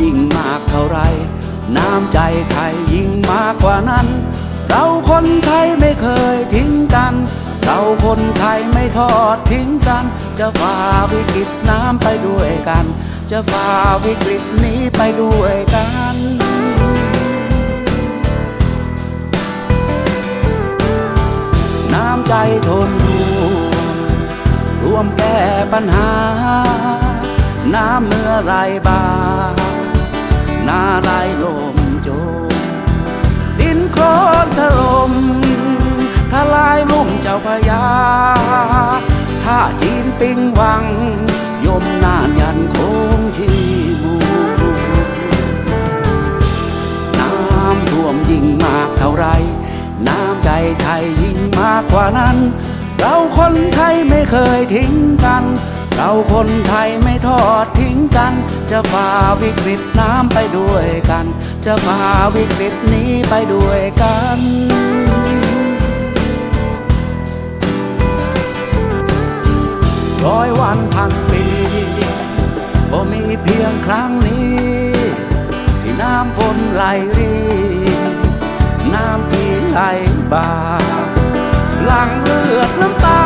ยิงมากเท่าไร น้ำใจไทยยิ่งมากกว่านั้น เราคนไทยไม่เคยทิ้งกัน เราคนไทยไม่ทอดทิ้งกัน จะฝ่าวิกฤตน้ำไปด้วยกัน จะฝ่าวิกฤตนี้ไปด้วยกันน้ำใจทนรวมแก้ปัญหา น้ำเมื่อไรบาห ถ้าจีนปิงวัง ยมนานยันคงชีมูน้ำท่วมยิ่งมากเท่าไร น้ำใจไทยยิ่งมากกว่านั้น เราคนไทยไม่เคยทิ้งกัน เราคนไทยไม่ทอดทิ้งกัน จะฝ่าวิกฤตน้ำไปด้วยกัน จะฝ่าวิกฤตนี้ไปด้วยกัน ร้อยวันพันปีก็มีเพียงครั้งนี้ ที่น้ำฝนไหลรีน้ำที่ไหลบ่าหลังเลือดน้ำตา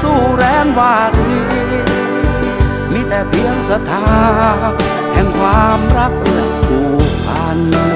สู้แรงวารีมีแต่เพียงศรัทธาแห่งความรักและผูกพัน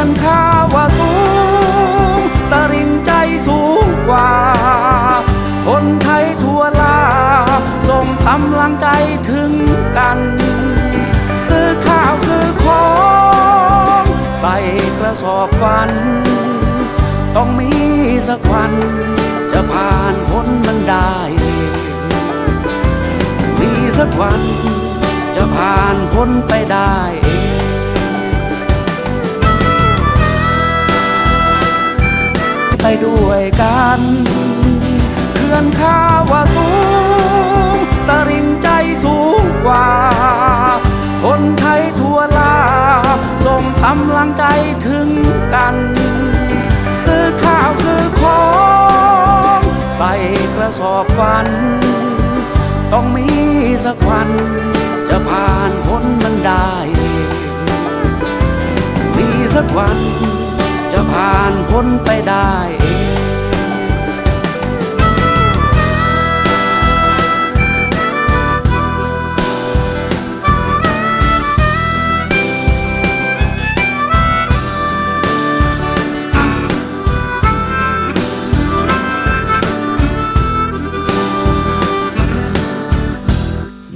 อนข้าวาสูงตริงใจสูงกว่า คนไทยทั่วลา ส่งกำลังใจถึงกัน ซื้อข้าวซื้อของ ใส่กระสอบฟัน ต้องมีสักวัน จะผ่านพ้นมันได้ มีสักวัน จะผ่านพ้นไปได้ ไปด้วยกันเขื่อนข้าวาสูงตริงใจสูงกว่า คนไทยทั่วลา ส่งกำลังใจถึงกัน ซื้อข้าวซื้อของ ใส่กระสอบฟัน ต้องมีสักวันจะผ่านพ้นมันได้ มีสักวัน จะผ่านพ้นไปได้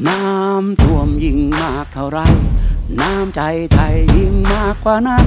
น้ำท่วมยิ่งมากเท่าไร น้ำใจไทยยิ่งมากกว่านั้น